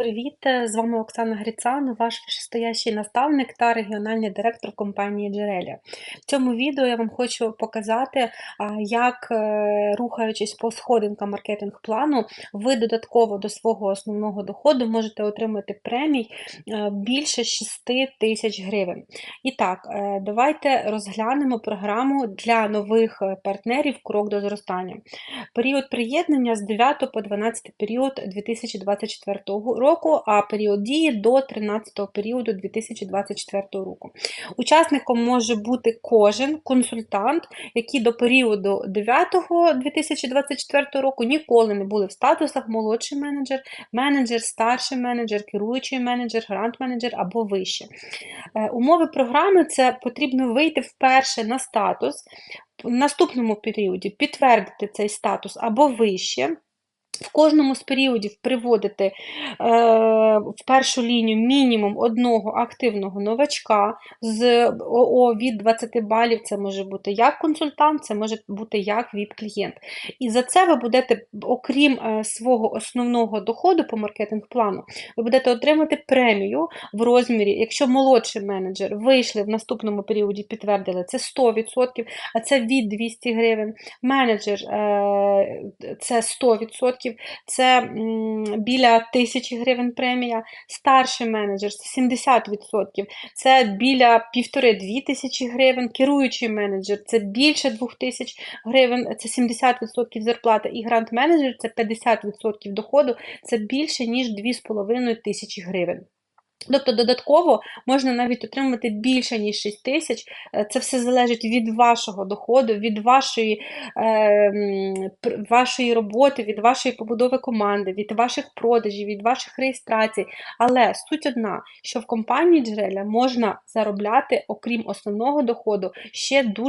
привіт! З вами Оксана Гріцан, ваш вищестоящий наставник та регіональний директор компанії Джерелія. В цьому відео я вам хочу показати, як, е, рухаючись по сходинкам маркетинг-плану, ви додатково до свого основного доходу можете отримати премій е, більше 6 тисяч гривень. І так, е, давайте розглянемо програму для нових е, партнерів Крок до зростання. Період приєднання з 9 по 12 період 2024 року, а період дії до 13 періоду 2024 року. Учасником може бути кожен консультант, який до періоду 9 2024 року ніколи не були в статусах молодший менеджер, менеджер, старший менеджер, керуючий менеджер, грант-менеджер або вище. Е, Умови програми це потрібно вийти вперше на статус, в наступному періоді підтвердити цей статус або вище. В кожному з періодів приводити е, в першу лінію мінімум одного активного новачка з ОО від 20 балів. Це може бути як консультант, це може бути як ВІП-клієнт. І за це ви будете, окрім е, свого основного доходу по маркетинг-плану, ви будете отримати премію в розмірі, якщо молодший менеджер вийшли в наступному періоді, підтвердили, це 100%, а це від 200 гривень. Менеджер е, це 100%, це біля 1000 гривень премія. Старший менеджер це 70%, це біля 1,5-2 тисячі гривень. Керуючий менеджер це більше 2000 гривень, це 70% зарплати. І грант-менеджер це 50% доходу, це більше ніж 2,5 тисячі гривень. Тобто додатково можна навіть отримати більше, ніж 6 тисяч. Е, Це все залежить від вашого доходу, від вашої, е, вашої роботи, від вашої побудови команди, від ваших продажів, від ваших реєстрацій. Але суть одна, що в компанії Джереля можна заробляти, окрім основного доходу, ще дуже